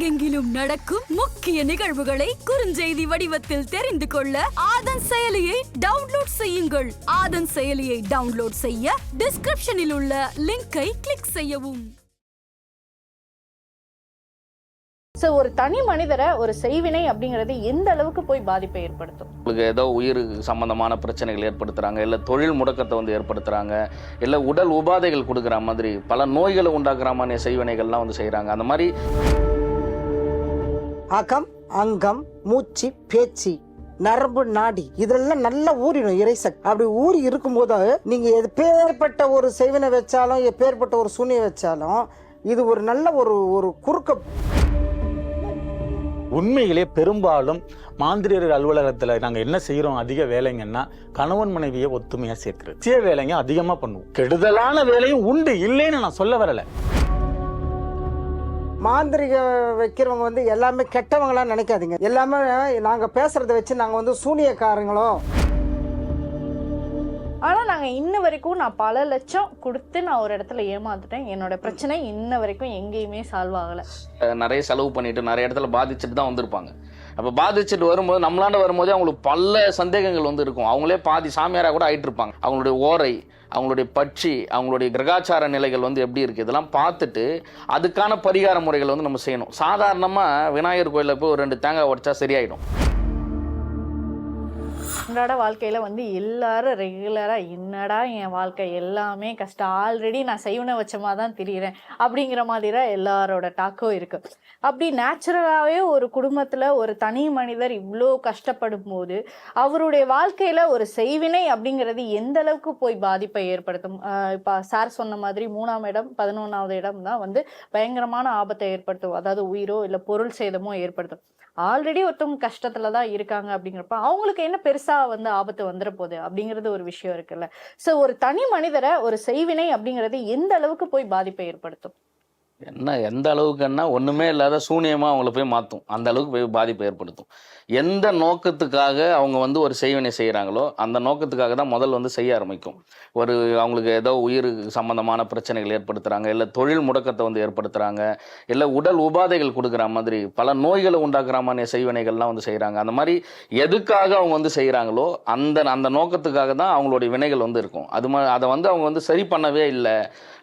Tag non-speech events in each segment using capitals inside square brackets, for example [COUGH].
உலகெங்கிலும் நடக்கும் முக்கிய நிகழ்வுகளை குறுஞ்செய்தி வடிவத்தில் தெரிந்து கொள்ள ஆதன் செயலியை டவுன்லோட் செய்யுங்கள். ஆதன் செயலியை டவுன்லோட் செய்ய டிஸ்கிரிப்ஷனில் உள்ள லிங்கை கிளிக் செய்யவும். ஸோ ஒரு தனி மனிதரை ஒரு செய்வினை அப்படிங்கிறது எந்த அளவுக்கு போய் பாதிப்பை ஏற்படுத்தும்? உங்களுக்கு ஏதோ உயிர் சம்பந்தமான பிரச்சனைகள் ஏற்படுத்துகிறாங்க இல்லை தொழில் முடக்கத்தை வந்து ஏற்படுத்துகிறாங்க இல்லை உடல் உபாதைகள் கொடுக்குற மாதிரி பல நோய்களை உண்டாக்குற மாதிரி செய்வினைகள்லாம் வந்து செய்கிறாங்க அந்த மாதிரி அகம் அங்கம் மூச்சு பேச்சு நரம்பு நாடி இதெல்லாம் நல்லா ஊறிடும் இறைசக்தி அப்படி ஊறி இருக்கும்போது நீங்க எப்பேற்பட்ட ஒரு செய்வினை வச்சாலும் எப்பேற்பட்ட ஒரு சூனியை வச்சாலும் இது ஒரு நல்ல ஒரு ஒரு குறுக்க உண்மையிலே பெரும்பாலும் மாந்திரியர் அலுவலகத்தில் நாங்கள் என்ன செய்கிறோம் அதிக வேலைங்கன்னா கணவன் மனைவியை ஒத்துமையாக சேர்க்கிறது. சில வேலைங்க அதிகமாக பண்ணுவோம். கெடுதலான வேலையும் உண்டு இல்லைன்னு நான் சொல்ல வரலை. மாந்திரிக வைக்கிறவங்க வந்து எல்லாமே கெட்டவங்களா நினைக்காதீங்க. எல்லாமே நாங்க பேசுறத வச்சு நாங்க வந்து சூனியக்காரங்களோ. ஆனா நாங்க இன்ன வரைக்கும் நான் பல லட்சம் கொடுத்து நான் ஒரு இடத்துல ஏமாந்துட்டேன். என்னோட பிரச்சனை இன்ன வரைக்கும் எங்கேயுமே சால்வ் ஆகல. நிறைய செலவு பண்ணிட்டு நிறைய இடத்துல பாதிச்சுட்டு தான் வந்திருப்பாங்க. அப்போ பாதிச்சுட்டு வரும்போது நம்மளாண்ட வரும்போதே அவங்களுக்கு பல சந்தேகங்கள் வந்து இருக்கும். அவங்களே பாதி சாமியாராக கூட ஆயிட்டு இருப்பாங்க அவங்களுடைய ஓரை அவங்களுடைய பட்சி அவங்களுடைய கிரகாச்சார நிலைகள் வந்து எப்படி இருக்குது இதெல்லாம் பார்த்துட்டு அதுக்கான பரிகார முறைகள் வந்து நம்ம செய்யணும். சாதாரணமாக விநாயகர் கோயிலில் போய் ஒரு ரெண்டு தேங்காய் உடைச்சா சரியாயிடும். அன்றாட வாழ்க்கையில வந்து எல்லாரும் ரெகுலரா என்னடா என் வாழ்க்கை எல்லாமே கஷ்டம். ஆல்ரெடி நான் செய்வனை வச்சமாக தான் திரியிறேன். அப்படிங்கிற மாதிரி தான் எல்லாரோட டாக்கும் இருக்கு. அப்படி நேச்சுரலாகவே ஒரு குடும்பத்துல ஒரு தனி மனிதர் இவ்வளோ கஷ்டப்படும் போது அவருடைய வாழ்க்கையில ஒரு செய்வினை அப்படிங்கிறது எந்த அளவுக்கு போய் பாதிப்பை ஏற்படுத்தும்? இப்போ சார் சொன்ன மாதிரி மூணாம் இடம் பதினொன்றாவது இடம் தான் வந்து பயங்கரமான ஆபத்தை ஏற்படுத்தும். அதாவது உயிரோ இல்லை பொருள் சேதமோ ஏற்படுத்தும். ஆல்ரெடி ஒருத்தவங்க கஷ்டத்துல தான் இருக்காங்க அப்படிங்கிறப்ப அவங்களுக்கு என்ன பெருசாக வந்து ஆபத்து வந்துட போகுது அப்படிங்கிறது ஒரு விஷயம் இருக்குல்ல. ஸோ ஒரு தனி மனிதரை ஒரு செய்வினை அப்படிங்கிறது எந்த அளவுக்கு போய் பாதிப்பை ஏற்படுத்தும்? என்ன எந்த அளவுக்குன்னா ஒன்றுமே இல்லாத சூனியமாக அவங்கள போய் மாற்றும் அந்த அளவுக்கு போய் பாதிப்பை ஏற்படுத்தும். எந்த நோக்கத்துக்காக அவங்க வந்து ஒரு செய்வினை செய்கிறாங்களோ அந்த நோக்கத்துக்காக தான் முதல் வந்து செய்ய ஆரம்பிக்கும். ஒரு அவங்களுக்கு ஏதோ உயிர் சம்மந்தமான பிரச்சனைகள் ஏற்படுத்துகிறாங்க இல்லை தொழில் முடக்கத்தை வந்து ஏற்படுத்துகிறாங்க இல்லை உடல் உபாதைகள் கொடுக்குற மாதிரி பல நோய்களை உண்டாக்குற மாதிரி செய்வினைகள்லாம் வந்து செய்கிறாங்க அந்த மாதிரி எதுக்காக அவங்க வந்து செய்கிறாங்களோ அந்த அந்த நோக்கத்துக்காக தான் அவங்களுடைய வினைகள் வந்து இருக்கும். அது மா அதை வந்து அவங்க வந்து சரி பண்ணவே இல்லை.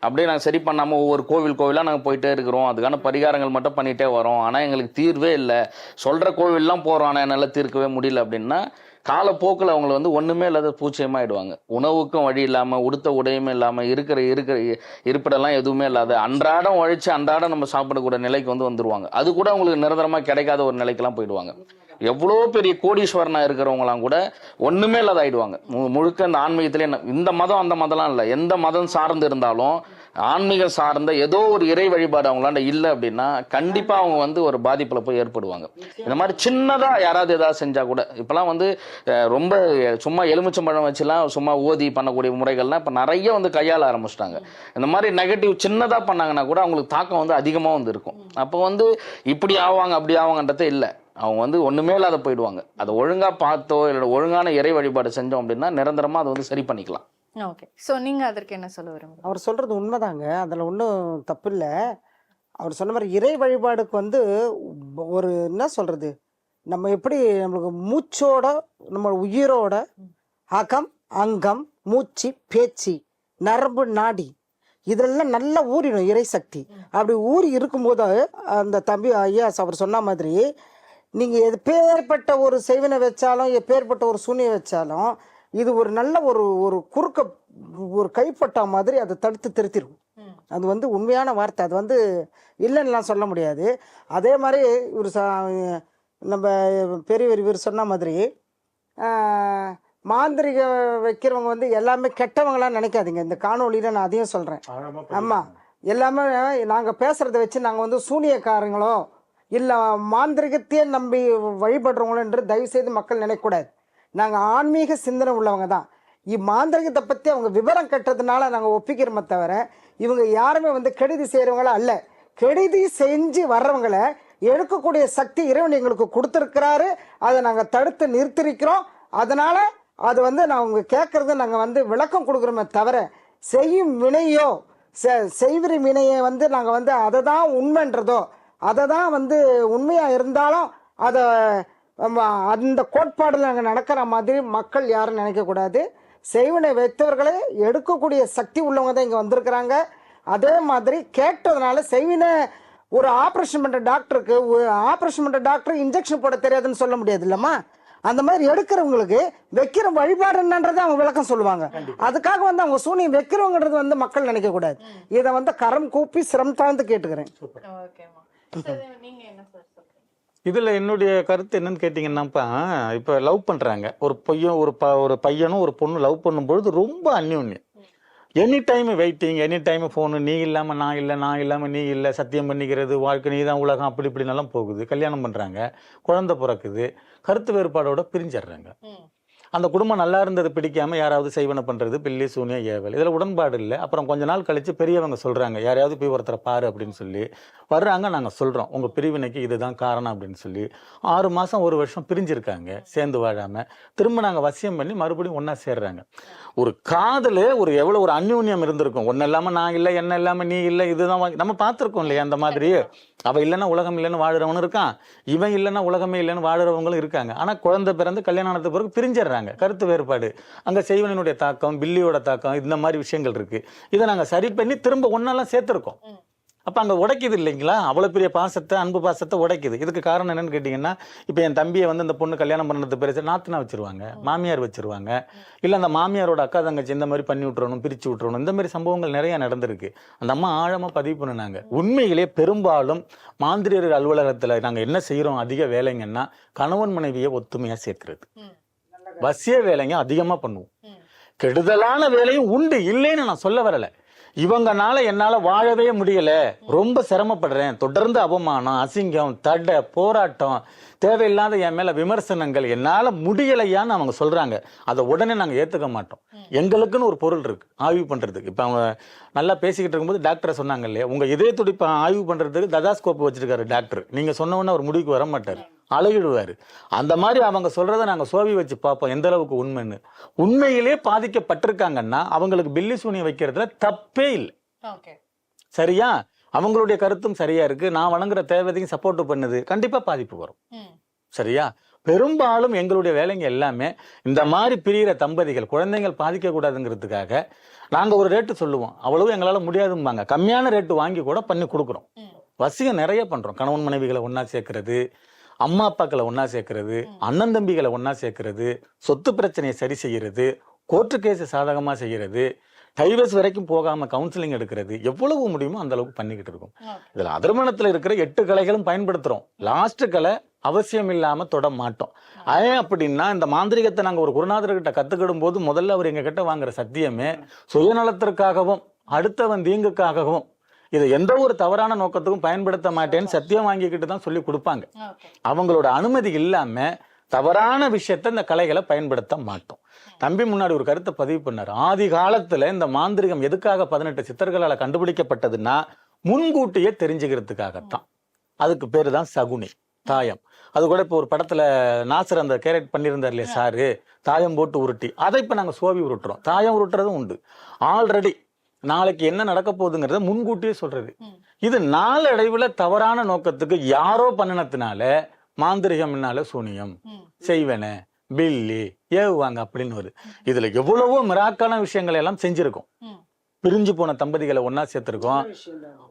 அப்படியே நாங்கள் சரி பண்ணாமல் ஒவ்வொரு கோவில் கோவிலாக நாங்கள் போயிட்டே இருக்கிறோம். அதுக்கான பரிகாரங்கள் மட்டும் பண்ணிகிட்டே வரோம். ஆனால் எங்களுக்கு தீர்வே இல்லை. சொல்கிற கோவில்லாம் போகிறோம் ஆனால் என்னால் தீர்க்கவே முடியல அப்படின்னா காலப்போக்கில் அவங்கள வந்து ஒன்றுமே இல்லாத பூச்சியமாயிடுவாங்க. உணவுக்கும் வழி இல்லாமல் உடுத்த உடையுமே இல்லாமல் இருக்கிற இருக்கிற இருப்பிடெல்லாம் எதுவுமே இல்லாத அன்றாடம் உழைச்சி அன்றாடம் நம்ம சாப்பிடக்கூடிய நிலைக்கு வந்து வந்துருவாங்க. அது கூட அவங்களுக்கு நிரந்தரமாக கிடைக்காத ஒரு நிலைக்கெல்லாம் போயிடுவாங்க. எவ்வளோ பெரிய கோடீஸ்வரனாக இருக்கிறவங்களாம் கூட ஒன்றுமே இல்லாத ஆயிடுவாங்க. மு- முழுக்க இந்த ஆன்மீகத்திலே என்ன- இந்த மதம் அந்த மதம்லாம் இல்லை. எந்த மதம் சார்ந்து இருந்தாலும் ஆன்மீகம் சார்ந்த ஏதோ ஒரு இறை வழிபாடு அவங்களாண்ட இல்லை அப்படின்னா கண்டிப்பாக அவங்க வந்து ஒரு பாதிப்பில் போய் ஏற்படுவாங்க. இந்த மாதிரி சின்னதாக யாராவது ஏதாவது செஞ்சால் கூட இப்போலாம் வந்து ரொம்ப சும்மா எலுமிச்சம்பழம் வச்சுலாம் சும்மா ஓதி பண்ணக்கூடிய முறைகள்லாம் இப்போ நிறைய வந்து கையாள ஆரம்பிச்சிட்டாங்க. இந்த மாதிரி நெகட்டிவ் சின்னதாக பண்ணாங்கன்னா கூட அவங்களுக்கு தாக்கம் வந்து அதிகமாக வந்து இருக்கும். அப்போ வந்து இப்படி ஆவாங்க அப்படி ஆவாங்கன்றதே இல்லை. அவங்க வந்து ஒன்றுமே இல்லாத போயிடுவாங்க. அதை ஒழுங்காக பார்த்தோ இல்லை ஒழுங்கான இறை வழிபாடு செஞ்சோம் அப்படின்னா நிரந்தரமாக அதை வந்து சரி பண்ணிக்கலாம். ஓகே. சோ நீங்க அதற்கு என்ன சொல்ல விரும்புறீங்க? அவர் சொல்றது உண்மைதாங்க. அதில் ஒன்றும் தப்பு இல்லை அவர் சொன்ன மாதிரி இறை வழிபாடுக்கு வந்து ஒரு என்ன சொல்றது? நம்ம எப்படி நம்மளுக்கு மூச்சோட நம்ம உயிரோட அகம் அங்கம் மூச்சு பேச்சு நரம்பு நாடி இதெல்லாம் நல்லா ஊறிடும் இறைசக்தி அப்படி ஊறி இருக்கும்போது அந்த தம்பி ஐயா அவர் சொன்ன மாதிரி நீங்கள் எப்பேற்பட்ட ஒரு செய்வினை வச்சாலும் எப்பேற்பட்ட ஒரு சூனியை வச்சாலும் இது ஒரு நல்ல ஒரு ஒரு குறுக்க ஒரு கைப்பட்டா மாதிரி அதை தடுத்து திருத்திடும் அது வந்து உண்மையான வார்த்தை. அது வந்து இல்லைன்னுலாம் சொல்ல முடியாது. அதே மாதிரி ஒரு ச நம்ம பெரியவர் இவர் சொன்ன மாதிரி ஆஹ், மாந்திரிக வைக்கிறவங்க வந்து எல்லாமே கெட்டவங்களா நினைக்காதீங்க. இந்த காணொளியில் நான் அதையும் சொல்கிறேன் ஆமாம் எல்லாமே நாங்கள் பேசுகிறத வச்சு நாங்கள் வந்து சூனியக்காரங்களோ இல்லை மாந்திரிகத்தையே நம்பி வழிபடுறவங்களோ என்று தயவுசெய்து மக்கள் நினைக்கக்கூடாது. நாங்கள் ஆன்மீக சிந்தனை உள்ளவங்க தான் இம்மாந்திரிகத்தை பற்றி அவங்க விவரம் கட்டுறதுனால நாங்கள் ஒப்பிக்கிறோமே தவிர இவங்க யாருமே வந்து கெடுதி செய்கிறவங்களா அல்ல. கெடுதி செஞ்சு வர்றவங்களை எடுக்கக்கூடிய சக்தி இறைவன் எங்களுக்கு கொடுத்துருக்கிறாரு. அதை நாங்கள் தடுத்து நிறுத்திருக்கிறோம். அதனால் அது வந்து நான் அவங்க கேட்குறது நாங்கள் வந்து விளக்கம் கொடுக்குறோமே தவிர செய்யும் வினையோ செ- செய்விரி வினையை வந்து நாங்கள் வந்து அதை தான் உண்மைன்றதோ அதை தான் வந்து உண்மையாக இருந்தாலும் அதை அந்த கோட்பாடில் அங்கே நடக்கிற மாதிரி மக்கள் யாரும் நினைக்கக்கூடாது செய்வினை வைத்தவர்களே எடுக்கக்கூடிய சக்தி உள்ளவங்க தான் இங்கே வந்திருக்கிறாங்க. அதே மாதிரி கேட்டதுனால செய்வினை ஒரு ஆப்ரேஷன் பண்ணுற டாக்டருக்கு ஆப்ரேஷன் பண்ணுற டாக்டர் இன்ஜெக்ஷன் போட தெரியாதுன்னு சொல்ல முடியாது இல்லைம்மா? அந்த மாதிரி எடுக்கிறவங்களுக்கு வைக்கிற வழிபாடு என்னன்றதை அவங்க விளக்கம் சொல்லுவாங்க. அதுக்காக வந்து அவங்க சூனியம் வைக்கிறவங்கிறது வந்து மக்கள் நினைக்க கூடாது. இதை வந்து கரம் கூப்பி சிரம் தாழ்ந்து கேட்டுக்கிறேன். இதில் என்னுடைய கருத்து என்னன்னு கேட்டிங்கன்னாப்பா இப்போ லவ் பண்ணுறாங்க ஒரு பையன் ஒரு ப ஒரு பையனும் ஒரு பொண்ணு லவ் பண்ணும்பொழுது ரொம்ப அந்யோன்யம். Any time waiting any time phone நீ இல்லாமல் நான் இல்லை நான் இல்லாமல் நீ இல்லை சத்தியம் பண்ணிக்கிறது வாழ்க்கை நீ தான் உலகம் அப்படி இப்படின்னெல்லாம் போகுது. கல்யாணம் பண்ணுறாங்க குழந்தை பிறக்குது. கருத்து வேறுபாடோட பிரிஞ்சிடுறாங்க. அந்த குடும்பம் நல்லா இருந்தது பிடிக்காம யாராவது செய்வன பண்ணுறது பில்லி சூனியா ஏவல். இதில் உடன்பாடு இல்லை. அப்புறம் கொஞ்ச நாள் கழித்து பெரியவங்க சொல்கிறாங்க யாரையாவது போய் ஒருத்தரை பாரு அப்படின்னு சொல்லி. வர்றாங்க நாங்கள் சொல்கிறோம் உங்கள் பிரிவினைக்கு இதுதான் காரணம் அப்படின்னு சொல்லி. ஆறு மாதம் ஒரு வருஷம் பிரிஞ்சிருக்காங்க சேர்ந்து வாழாமல் திரும்ப நாங்கள் வசியம் பண்ணி மறுபடியும் ஒன்றா சேர்றாங்க. ஒரு காதல் ஒரு எவ்வளோ ஒரு அந்யூன்யம் இருந்திருக்கும். ஒன்றும் இல்லாமல் நான் இல்லை என்ன இல்லாமல் நீ இல்லை இதுதான் வா- நம்ம பார்த்துருக்கோம் இல்லையா அந்த மாதிரி அவ இல்லைன்னா உலகம் இல்லைன்னு வாழுறவனும் இருக்கான். இவன் இல்லைன்னா உலகமே இல்லைன்னு வாழுறவங்களும் இருக்காங்க. ஆனா குழந்தை பிறந்து கல்யாணம் பிறகு பிரிஞ்சிடுறாங்க. கருத்து வேறுபாடு. அங்க செய்வனினுடைய தாக்கம் பில்லியோட தாக்கம் இந்த மாதிரி விஷயங்கள் இருக்கு. இதை நாங்க சரி பண்ணி திரும்ப ஒன்றெல்லாம் சேர்த்திருக்கோம். அப்ப அங்க உடைக்குது இல்லைங்களா? அவ்வளவு பெரிய பாசத்தை அன்பு பாசத்தை உடைக்குது. இதுக்கு காரணம் என்னன்னு கேட்டீங்கன்னா இப்ப என் தம்பியை வந்து அந்த பொண்ணு கல்யாணம் பண்ணது பெருசு நாத்தனா வச்சிருவாங்க மாமியார் வச்சிருவாங்க. இல்ல அந்த மாமியாரோட அக்கா தங்கச்சி இந்த மாதிரி பண்ணி விட்டுறணும் பிரிச்சு விட்டுறணும் இந்த மாதிரி சம்பவங்கள் நிறைய நடந்திருக்கு. அந்த அம்மா ஆழமா பதிவு பண்ணுனாங்க. உண்மையிலே பெரும்பாலும் மாந்திரியர் அலுவலகத்துல நாங்க என்ன செய்யறோம் அதிக வேலைங்கன்னா கணவன் மனைவியை ஒத்துமையா சேர்க்கிறது. வசிய வேலைங்க அதிகமா பண்ணுவோம். கெடுதலான வேலையும் உண்டு. இல்லைன்னு நான் சொல்ல வரல. இவங்கனால என்னால வாழவே முடியல. ரொம்ப சிரமப்படுறேன். தொடர்ந்து அவமானம் அசிங்கம் தடை போராட்டம் தேவையில்லாத என் மேல விமர்சனங்கள் என்னால முடியலையான்னு அவங்க சொல்றாங்க. அதை உடனே நாங்க ஏத்துக்க மாட்டோம். எங்களுக்குன்னு ஒரு பொருள் இருக்கு. ஆய்வு பண்றதுக்கு. இப்ப அவங்க நல்லா பேசிக்கிட்டு இருக்கும்போது டாக்டரை சொன்னாங்க இல்லையா? உங்க இதய துடிப்பை ஆய்வு பண்றதுக்கு ததாஸ்கோப் வச்சிருக்காரு டாக்டர். நீங்க சொன்ன உடனே முடிவுக்கு வர மாட்டாரு. அழகிடுவாரு. அந்த மாதிரி அவங்க சொல்றத நாங்க சோவி வச்சு பார்ப்போம் எந்த அளவுக்கு உண்மைன்னு. உண்மையிலே பாதிக்கப்பட்டிருக்காங்கன்னா அவங்களுக்கு பில்லி சூனியம் வைக்கிறதுல தப்பே இல்லை. சரியா? அவங்களுடைய கருத்தும் சரியா இருக்கு. நான் வணங்குற தேவதையும் சப்போர்ட் பண்ணுது. கண்டிப்பா பாதிப்பு வரும். சரியா? பெரும்பாலும் எங்களுடைய வேலைங்க எல்லாமே இந்த மாதிரி பிரியிற தம்பதிகள் குழந்தைகள் பாதிக்க கூடாதுங்கிறதுக்காக நாங்க ஒரு ரேட்டு சொல்லுவோம். அவ்வளவு எங்களால முடியாதும்பாங்க. கம்மியான ரேட்டு வாங்கி கூட பண்ணி கொடுக்குறோம். வசியம் நிறைய பண்றோம். கணவன் மனைவிகளை ஒண்ணா சேர்க்கறது அம்மா அப்பாக்களை ஒண்ணா சேர்க்கறது அண்ணன் தம்பிகளை ஒண்ணா சேர்க்கறது சொத்து பிரச்சனையை சரி செய்யறது கோர்ட்டு கேஸ் சாதகமா செய்யறது டைவர்ஸ் வரைக்கும் போகாம கவுன்சிலிங் எடுக்கிறது எவ்வளவு முடியுமோ அந்த அளவுக்கு பண்ணிக்கிட்டு இருக்கோம். இதுல அதர்மணத்துல இருக்கிற எட்டு கலைகளும் பயன்படுத்துறோம். லாஸ்ட் கலை அவசியம் இல்லாம தொட மாட்டோம். ஏன் அப்படின்னா இந்த மாந்திரிகத்தை நாங்க ஒரு குருநாதர்கிட்ட கத்துக்கிடும் போது முதல்ல அவர் எங்க கிட்ட வாங்குற சத்தியமே சுயநலத்திற்காகவும் அடுத்தவன் தீங்குக்காகவும் இதை எந்த ஒரு தவறான நோக்கத்துக்கும் பயன்படுத்த மாட்டேன்னு சத்தியம் வாங்கிக்கிட்டு தான் சொல்லி கொடுப்பாங்க. அவங்களோட அனுமதி இல்லாம தவறான விஷயத்த இந்த கலைகளை பயன்படுத்த மாட்டோம். தம்பி முன்னாடி ஒரு கருத்தை பதிவு பண்ணார். ஆதி காலத்துல இந்த மாந்திரிகம் எதுக்காக பதினெட்டு சித்தர்களால கண்டுபிடிக்கப்பட்டதுன்னா முன்கூட்டியே தெரிஞ்சுக்கிறதுக்காகத்தான். அதுக்கு பேரு தான் சகுனி தாயம். அது கூட இப்போ ஒரு படத்துல நாசர் அந்த கேரட் பண்ணியிருந்தார் இல்லையா சாரு? தாயம் போட்டு உருட்டி. அதை இப்ப நாங்க சோவி உருட்டுறோம். தாயம் உருட்டுறதும் உண்டு. ஆல்ரெடி நாளைக்கு என்ன நடக்க போகுதுங்கிறத முன்கூட்டியே சொல்றது. இது நாளடைவுல தவறான நோக்கத்துக்கு யாரோ பண்ணினதுனால மாந்திரிகம்னால சூனியம். செய்வன பில்லி ஏவுவாங்க அப்படின்னு வருது இதுல எவ்வளவோ மிராக்கான விஷயங்களை எல்லாம் செஞ்சிருக்கோம். பிரிஞ்சு போன தம்பதிகளை ஒண்ணா சேர்த்திருக்கோம்.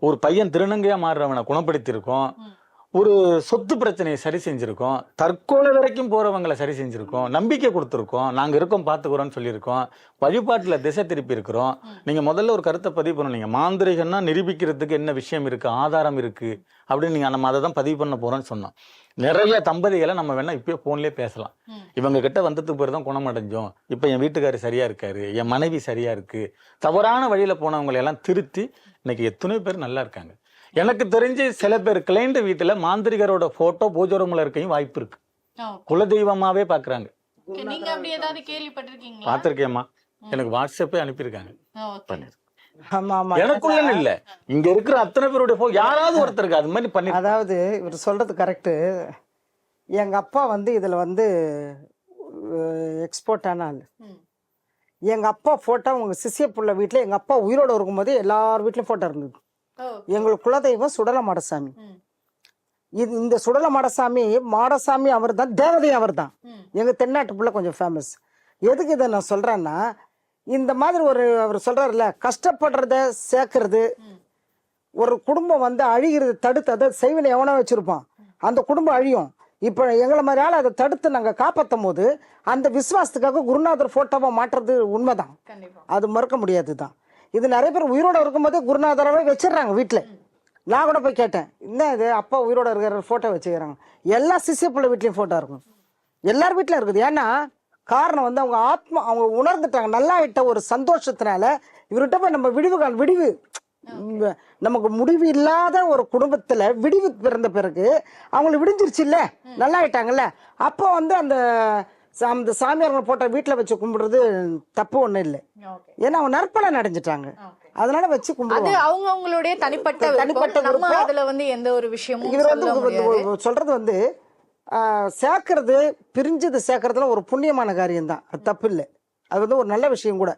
ஒரு பையன் திருநங்கையா மாறுறவனை குணப்படுத்தியிருக்கோம். ஒரு சொத்து பிரச்சனையை சரி செஞ்சுருக்கோம். தற்கொலை வரைக்கும் போகிறவங்களை சரி செஞ்சுருக்கோம். நம்பிக்கை கொடுத்துருக்கோம். நாங்கள் இருக்கோம் பாத்துக்கிறோம்னு சொல்லியிருக்கோம். வழிபாட்டில் திசை திருப்பி இருக்கிறோம். நீங்கள் முதல்ல ஒரு கருத்தை பதிவு பண்ணணும். நீங்கள் மாந்திரிகம்னா நிரூபிக்கிறதுக்கு என்ன விஷயம் இருக்குது ஆதாரம் இருக்குது அப்படின்னு நீங்கள் நம்ம அதை தான் பதிவு பண்ண போகிறோன்னு சொன்னோம். நிறைய தம்பதிகளை நம்ம வேணா இப்பயே போன்லயே பேசலாம். இவங்க கிட்ட வந்ததுக்கு பேர் தான் குணமடைஞ்சோம். இப்ப என் வீட்டுக்காரர் சரியா இருக்காரு. என் மனைவி சரியா இருக்கு. தவறான வழியில போனவங்களை எல்லாம் திருத்தி இன்னைக்கு எத்தனை பேர் நல்லா இருக்காங்க. எனக்கு தெரிஞ்சு சில பேர் கிளைண்ட் வீட்டுல மாந்திரிகரோட போட்டோ பூஜை ரூம்ல இருக்கையும் வாய்ப்பு இருக்கு. குலதெய்வமாவே பாக்குறாங்க. நீங்க அப்படி ஏதாவது கேள்விப்பட்டிருக்கீங்களா? பார்த்திருக்கேம்மா எனக்கு வாட்ஸ்அப்பே அனுப்பியிருக்காங்க. ஓகே. பண்ணி ஆமா ஆமா. எனக்குள்ளன்னு இல்ல. இங்க இருக்கிற அத்தனை பேருடைய போ யாராவது ஒருத்தருக்கு அது மாதிரி பண்ணி அதாவது இவர் சொல்றது கரெக்டு எங்க அப்பா வந்து இதுல வந்து எக்ஸ்போர்ட் ஆன ஆள். எங்க அப்பா போட்டோ உங்க சிசிய புள்ள வீட்டுல எங்க அப்பா உயிரோட இருக்கும்போது எல்லார் வீட்லயும் போட்டோ இருந்தது. ஓ. எங்களுக்கு குலதெய்வம் சுடல மாடசாமி. இது இந்த சுடல மாடசாமி மாடசாமி அவர் தான் தேவதை அவர் தான் எங்க தென்னாட்டுக்குள்ள கொஞ்சம் ஃபேமஸ் எதுக்கு இதை நான் சொல்றேன்னா இந்த மாதிரி ஒரு அவர் சொல்றாருல்ல கஷ்டப்படுறத சேர்க்கறது. ஒரு குடும்பம் வந்து அழிகிறது தடுத்து அதை செய்வினை எவனோ வச்சிருப்பான். அந்த குடும்பம் அழியும். இப்போ எங்களை மாதிரி ஆள் அதை தடுத்து நாங்கள் காப்பாற்றும் போது அந்த விசுவாசத்துக்காக குருநாதர் ஃபோட்டோவை மாட்டுறது உண்மைதான். அது மறுக்க முடியாது தான் இது நிறைய பேர் உயிரோட இருக்கும்போதே குருநாதராகவே வச்சிடுறாங்க வீட்டில் நான் கூட போய் கேட்டேன் என்ன இது? அப்பா உயிரோட இருக்கிற ஃபோட்டோ வச்சுக்கிறாங்க. எல்லா சிசிய பிள்ளை வீட்லேயும் ஃபோட்டோ இருக்கும். எல்லார் வீட்டிலும் இருக்குது. ஏன்னா காரணம் வந்து அவங்க ஆத்மா அவங்க உணர்ந்துட்டாங்க. நல்லா ஆயிட்ட ஒரு சந்தோஷத்தினால இவர்கிட்ட போய் நம்ம விடிவு கால் விடிவு நமக்கு முடிவு இல்லாத ஒரு குடும்பத்துல விடிவு பிறந்த பிறகு அவங்களுக்கு விடிஞ்சிருச்சு இல்ல நல்லா ஆயிட்டாங்கல்ல? அப்போ வந்து அந்த அந்த சாமியார்களை போட்ட வீட்டில் வச்சு கும்பிடுறது தப்பு ஒன்றும் இல்லை. ஏன்னா அவங்க நற்பலன் அடைஞ்சிட்டாங்க. அதனால வச்சு கும்பிடுவாங்க. அவங்க அவங்களுடைய தனிப்பட்ட தனிப்பட்ட. அதுல வந்து எந்த ஒரு விஷயமும் இவர் வந்து சொல்றது வந்து சேர்க்கறது பிரிஞ்சது சேர்க்கறதுல ஒரு புண்ணியமான காரியம் தான் அது தப்பு இல்லை. அது வந்து ஒரு நல்ல விஷயம் கூட.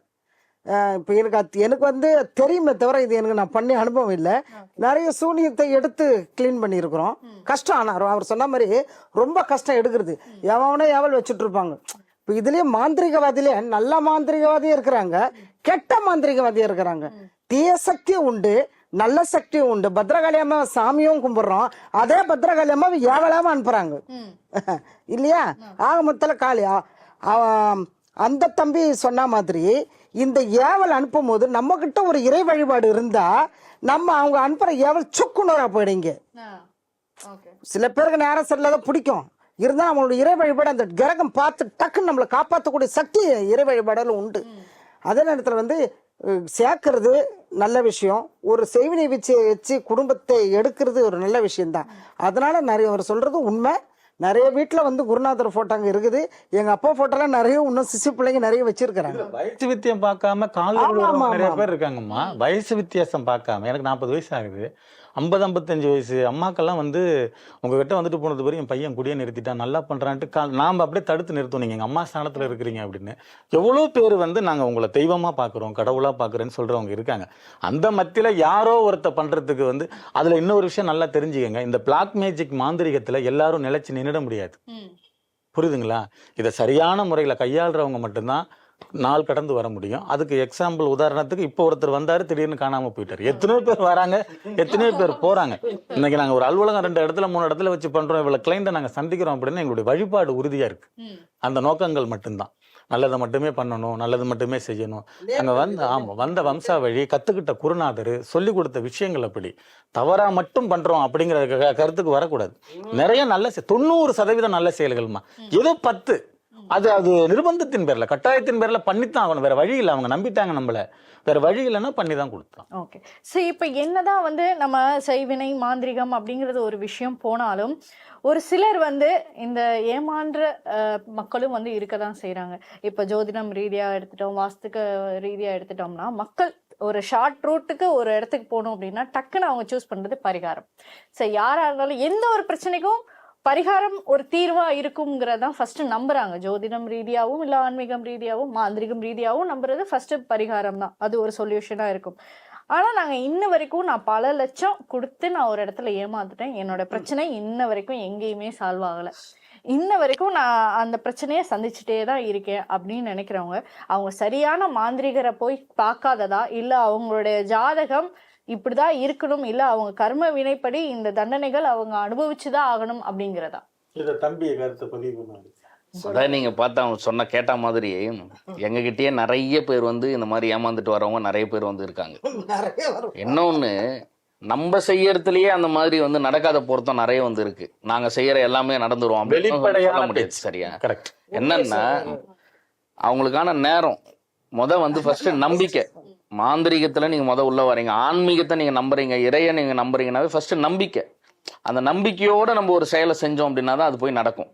இப்போ எனக்கு அது எனக்கு வந்து தெரியுமே தவிர இது எனக்கு நான் பண்ணி அனுபவம் இல்லை. நிறைய சூனியத்தை எடுத்து க்ளீன் பண்ணியிருக்கிறோம். கஷ்டம் ஆனால் அவர் சொன்ன மாதிரி ரொம்ப கஷ்டம் எடுக்கிறது. எவனோ எவள் வச்சுட்டு இருப்பாங்க இப்போ இதுலயே மாந்திரிகவாதியிலே நல்ல மாந்திரிகவாதியும் இருக்கிறாங்க கெட்ட மாந்திரிகவாதியும் இருக்கிறாங்க. தீய சக்தியும் உண்டு நல்ல சக்தியும் உண்டு. பத்ரகாளி அம்மா சாமியும் கும்பிடுறோம். அதே பத்ரகாளி அம்மா ஏவலாம அனுப்புறாங்க. [LAUGHS] இல்லையா? ஆக மொத்தல காளி அ- அவ- அந்த தம்பி சொன்ன மாதிரி இந்த ஏவல் அனுப்பும் போது நம்ம கிட்ட ஒரு இறை வழிபாடு இருந்தா நம்ம அவங்க அனுப்புற ஏவல் சுக்குநூறா போயிடுங்க. சில பேருக்கு நேரம் சரியில்லாத பிடிக்கும். இருந்தால் அவங்களோட இறை வழிபாடு அந்த கிரகம் பார்த்து டக்குன்னு நம்மளை காப்பாற்றக்கூடிய சக்தி இறை வழிபாடுல உண்டு. அதே நேரத்தில் வந்து சேர்க்கறது நல்ல விஷயம். ஒரு செய்வினை வச்சு வச்சு குடும்பத்தை எடுக்கிறது ஒரு நல்ல விஷயம்தான். அதனால நிறைய அவர் சொல்றது உண்மை. நிறைய வீட்டில் வந்து குருநாதர் போட்டோ அங்கே இருக்குது. எங்கள் அப்பா போட்டோலாம் நிறைய இன்னும் சிசு பிள்ளைங்க நிறைய வச்சிருக்கிறாங்க. வயசு வித்தியம் பார்க்காம ஆமா, நிறைய. பேர் இருக்காங்கம்மா. வயசு வித்தியாசம் பார்க்காம. எனக்கு நாற்பது வயசு ஆகுது. ஐம்பது ஐம்பத்தஞ்சு வயசு. அம்மாக்கெல்லாம் வந்து உங்ககிட்ட வந்துட்டு போனது பிறகு என் பையன் குடியே நிறுத்திட்டான் நல்லா பண்றான்ட்டு கா- நாம அப்படியே தடுத்து நிறுத்தோம் நீங்க எங்க அம்மா ஸ்தானத்துல இருக்கிறீங்க அப்படின்னு. எவ்வளோ பேர் வந்து நாங்க உங்களை தெய்வமா பார்க்குறோம் கடவுளா பார்க்குறேன்னு சொல்றவங்க இருக்காங்க. அந்த மத்தியில யாரோ ஒருத்த பண்றதுக்கு வந்து அதுல இன்னொரு விஷயம் நல்லா தெரிஞ்சுக்கங்க. இந்த பிளாக் மேஜிக் மாந்திரிகத்துல எல்லாரும் நிலைச்சு நின்னுட முடியாது. புரியுதுங்களா? இதை சரியான முறையில் கையாளுறவங்க மட்டும்தான் நாள் கடந்து வர முடியும். அதுக்கு எக்ஸாம்பிள் உதாரணத்துக்கு இப்போ ஒருத்தர் வந்தாரு திடீர்னு காணாம போயிட்டாரு. எத்தனையோ பேர் வராங்க எத்தனையோ பேர் போறாங்க. இன்னைக்கு நாங்க ஒரு அலுவலகம் ரெண்டு இடத்துல மூணு இடத்துல வச்சு பண்றோம். இவ்வளவு கிளைண்ட்டை நாங்க சந்திக்கிறோம் அப்படின்னு எங்களுடைய வழிபாடு உறுதியா இருக்கு. அந்த நோக்கங்கள் மட்டும்தான். நல்லதை மட்டுமே பண்ணணும் நல்லது மட்டுமே செய்யணும். அங்க வந்து ஆமா வந்த வம்சாவழி கத்துக்கிட்ட குருநாதர் சொல்லி கொடுத்த விஷயங்கள் அப்படி. தவறா மட்டும் பண்றோம் அப்படிங்கிற கருத்துக்கு வரக்கூடாது. நிறைய நல்ல தொண்ணூறு சதவீதம் நல்ல செயல்கள்மா. ஏதோ பத்து. அது அது நிர்பந்தத்தின் பேர்ல கட்டாயத்தின் பேர்ல பண்ணித்தான் ஆகணும். வேற வழி இல்லை. அவங்க நம்பிட்டாங்க நம்மள. வேற வழி இல்லைன்னா பண்ணி தான் கொடுத்தோம். ஓகே. சரி இப்போ என்னதான் வந்து நம்ம செய்வினை மாந்திரிகம் அப்படிங்கிறது ஒரு விஷயம் போனாலும் ஒரு சிலர் வந்து இந்த ஏமான்ற மக்களும் வந்து இருக்க தான் செய்கிறாங்க இப்போ ஜோதிடம் ரீதியாக எடுத்துட்டோம் வாஸ்துக்க ரீதியாக எடுத்துட்டோம்னா மக்கள் ஒரு ஷார்ட் ரூட்டுக்கு ஒரு இடத்துக்கு போகணும் அப்படின்னா டக்குன்னு அவங்க சூஸ் பண்ணுறது பரிகாரம். சரி யாராக இருந்தாலும் எந்த ஒரு பிரச்சனைக்கும் பரிகாரம் ஒரு தீர்வா இருக்குங்கிறதான் ஃபர்ஸ்ட் நம்புறாங்க. ஜோதிடம் ரீதியாகவும் இல்லை ஆன்மீகம் ரீதியாகவும் மாந்திரிகம் ரீதியாகவும் நம்புறது ஃபர்ஸ்ட் பரிகாரம் தான் அது ஒரு சொல்யூஷனா இருக்கும். ஆனா நாங்க இன்ன வரைக்கும் நான் பல லட்சம் கொடுத்து நான் ஒரு இடத்துல ஏமாந்துட்டேன். என்னோட பிரச்சனை இன்ன வரைக்கும் எங்கேயுமே சால்வ் ஆகல. இன்ன வரைக்கும் நான் அந்த பிரச்சனையை சந்திச்சுட்டே தான் இருக்கேன் அப்படின்னு நினைக்கிறவங்க அவங்க சரியான மாந்திரிகரை போய் பார்க்காததா? இல்லை அவங்களுடைய ஜாதகம் இப்படிதான் இருக்கணும். இல்ல அவங்க கர்ம வினைப்படி இந்த தண்டனைகள் அவங்க அனுபவிச்சுதான் ஆகணும் அப்படிங்கிறதா? இதை தம்பி கருத்தை பதிவு அதான் நீங்க பார்த்தா அவங்க சொன்ன கேட்ட மாதிரி எங்ககிட்டயே நிறைய பேர் வந்து இந்த மாதிரி ஏமாந்துட்டு வரவங்க நிறைய பேர் வந்து இருக்காங்க. இன்னொன்னு நம்ம செய்யறதுலயே அந்த மாதிரி வந்து நடக்காத பொருத்தம் நிறைய வந்து இருக்கு. நாங்க செய்யற எல்லாமே நடந்துரும் அப்படின்னு சொல்ல முடியாது. சரியா? கரெக்ட் என்னன்னா அவங்களுக்கான நேரம். முத வந்து ஃபர்ஸ்ட் நம்பிக்கை. மாந்திரிகத்தில் நீங்கள் முத உள்ளே வரீங்க ஆன்மீகத்தை நீங்கள் நம்புறீங்க. இறைய நீங்கள் நம்புறீங்கன்னாவே ஃபஸ்ட்டு நம்பிக்கை. அந்த நம்பிக்கையோடு நம்ம ஒரு செயலை செஞ்சோம் அப்படின்னா தான் அது போய் நடக்கும்.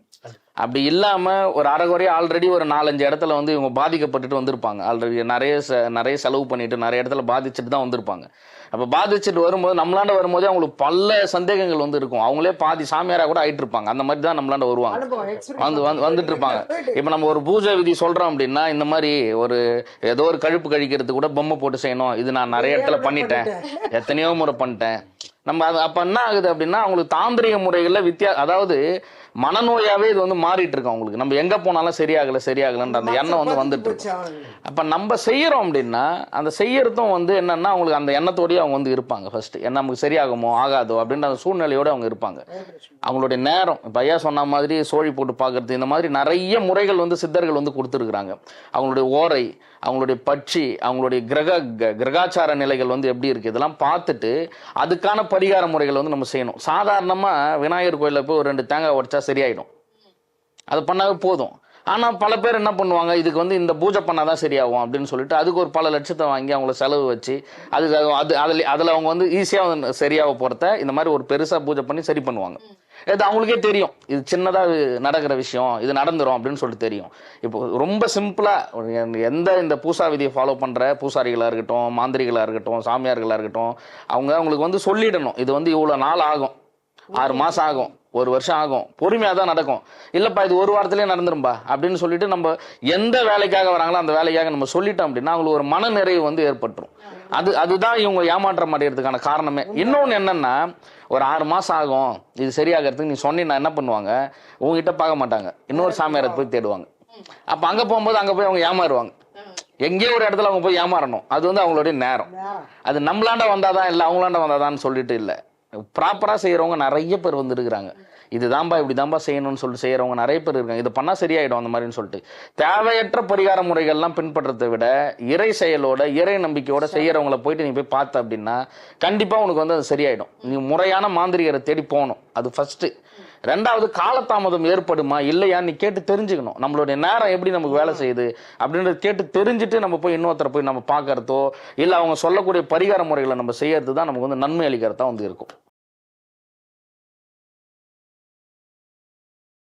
அப்படி இல்லாமல் ஒரு அரைகுறையாக ஆல்ரெடி ஒரு நாலஞ்சு இடத்துல வந்து இவங்க பாதிக்கப்பட்டுட்டு வந்திருப்பாங்க. ஆல்ரெடி நிறைய நிறைய செலவு பண்ணிட்டு நிறைய இடத்துல பாதிச்சுட்டு தான் வந்திருப்பாங்க. அப்ப பாதிச்சுட்டு வரும்போது நம்மளாண்ட வரும்போது அவங்களுக்கு பல சந்தேகங்கள் வந்து இருக்கும். அவங்களே பாதி சாமியாரா கூட ஆயிட்டு இருப்பாங்க. அந்த மாதிரி தான் நம்மளாண்ட வருவாங்க. வந்து வந்துட்டு இருப்பாங்க. இப்போ நம்ம ஒரு பூஜை விதி சொல்றோம் அப்படின்னா இந்த மாதிரி ஒரு ஏதோ ஒரு கழுப்பு கழிக்கிறது கூட பொம்மை போட்டு செய்யணும். இது நான் நிறைய இடத்துல பண்ணிட்டேன். எத்தனையோ முறை பண்ணிட்டேன். நம்ம அது அப்ப என்ன ஆகுது அப்படின்னா அவங்களுக்கு தாந்திரிக முறைகள்ல வித்தியா அதாவது மனநோயாவே இது வந்து மாறிட்டு இருக்கு அவங்களுக்கு. நம்ம எங்க போனாலும் சரியாகல சரியாகலன்ற அந்த எண்ணம் வந்து வந்துட்டு இருக்கு. அப்ப நம்ம செய்யறோம் அப்படின்னா அந்த செய்யறதும் வந்து என்னன்னா அவங்களுக்கு அந்த எண்ணத்தோடய அவங்க வந்து இருப்பாங்க ஃபர்ஸ்ட் என்ன நமக்கு சரியாகுமோ ஆகாதோ அப்படின்ற அந்த சூழ்நிலையோட அவங்க இருப்பாங்க. அவங்களுடைய நேரம் இப்ப ஐயா சொன்ன மாதிரி சோழி போட்டு பார்க்கறது இந்த மாதிரி நிறைய முறைகள் வந்து சித்தர்கள் வந்து கொடுத்துருக்குறாங்க. அவங்களுடைய ஓரை அவங்களுடைய பட்சி அவங்களுடைய கிரக கிரகாச்சார நிலைகள் வந்து எப்படி இருக்கு இதெல்லாம் பார்த்துட்டு அதுக்கான பரிகார முறைகள் வந்து நம்ம செய்யணும். சாதாரணமா விநாயகர் கோயில்ல போய் ஒரு ரெண்டு தேங்காய் உடைச்சா சரியாயிடும். அது பண்ணாவே போதும். ஆனா பல பேர் என்ன பண்ணுவாங்க இதுக்கு வந்து இந்த பூஜை பண்ணாதான் சரியாகும் அப்படின்னு சொல்லிட்டு அதுக்கு ஒரு பல லட்சத்தை வாங்கி அவங்கள செலவு வச்சு அதுக்கு அது அதில் அதில் அவங்க வந்து ஈஸியாக சரியாக போகிறத இந்த மாதிரி ஒரு பெருசாக பூஜை பண்ணி சரி பண்ணுவாங்க. இது அவங்களுக்கே தெரியும். இது சின்னதாக நடக்கிற விஷயம் இது நடந்துரும் அப்படின்னு சொல்லிட்டு தெரியும். இப்போ ரொம்ப சிம்பிளாக எந்த இந்த பூசா விதியை ஃபாலோ பண்ணுற பூசாரிகளாக இருக்கட்டும் மாந்திரிகளாக இருக்கட்டும் சாமியார்களாக இருக்கட்டும் அவங்க அவங்களுக்கு வந்து சொல்லிடணும். இது வந்து இவ்வளோ நாள் ஆகும். ஆறு மாசம் ஆகும். ஒரு வருஷம் ஆகும். பொறுமையாக தான் நடக்கும். இல்லைப்பா இது ஒரு வாரத்திலே நடந்துரும்பா அப்படின்னு சொல்லிட்டு நம்ம எந்த வேலைக்காக வராங்களோ அந்த வேலைக்காக நம்ம சொல்லிட்டோம் அப்படின்னா அவங்களுக்கு ஒரு மன நிறைவு வந்து ஏற்பட்டுரும். அது அதுதான் இவங்க ஏமாற்றம் அடைகிறதுக்கான காரணமே. இன்னொன்று என்னன்னா ஒரு ஆறு மாதம் ஆகும். இது சரியாகிறதுக்கு நீ சொன்னீங்கன்னா என்ன பண்ணுவாங்க? உங்ககிட்ட பார்க்க மாட்டாங்க. இன்னொரு சாமியாரை போய் தேடுவாங்க. அப்போ அங்கே போகும்போது அங்கே போய் அவங்க ஏமாறுவாங்க. எங்கேயோ ஒரு இடத்துல அவங்க போய் ஏமாறணும். அது வந்து அவங்களுடைய நேரம். அது நம்மளாண்ட வந்தாதான் இல்லை அவங்களாண்ட வந்தாதான்னு சொல்லிட்டு இல்லை. ப்ராப்பராக செய்கிறவங்க நிறைய பேர் வந்துருக்குறாங்க. இதுதான்பா இப்படி தான்பா செய்யணும்னு சொல்லிட்டு செய்கிறவங்க நிறைய பேர் இருக்காங்க. இது பண்ணால் சரியாயிடும் அந்த மாதிரின்னு சொல்லிட்டு. தேவையற்ற பரிகார முறைகள்லாம் பின்பற்றதை விட இறை செயலோட இறை நம்பிக்கையோட செய்கிறவங்கள போயிட்டு நீ போய் பார்த்த அப்படின்னா கண்டிப்பாக உனக்கு வந்து அது சரியாயிடும். நீ முறையான மாந்திரிகரை தேடி போகணும். அது ஃபர்ஸ்ட்டு ரெண்டாவது காலதாமதம் ஏற்படுமா இல்லையா நீ கேட்டு தெரிஞ்சுக்கணும். நம்மளுடைய நேரம் எப்படி நமக்கு வேலை செய்யுது அப்படின்றத கேட்டு தெரிஞ்சுட்டு நம்ம போய் இன்னொருத்தரை போய் நம்ம பார்க்கறதோ இல்லை அவங்க சொல்லக்கூடிய பரிகார முறைகளை நம்ம செய்யறது தான் நமக்கு வந்து நன்மை அளிக்கிறதா வந்து இருக்கும்.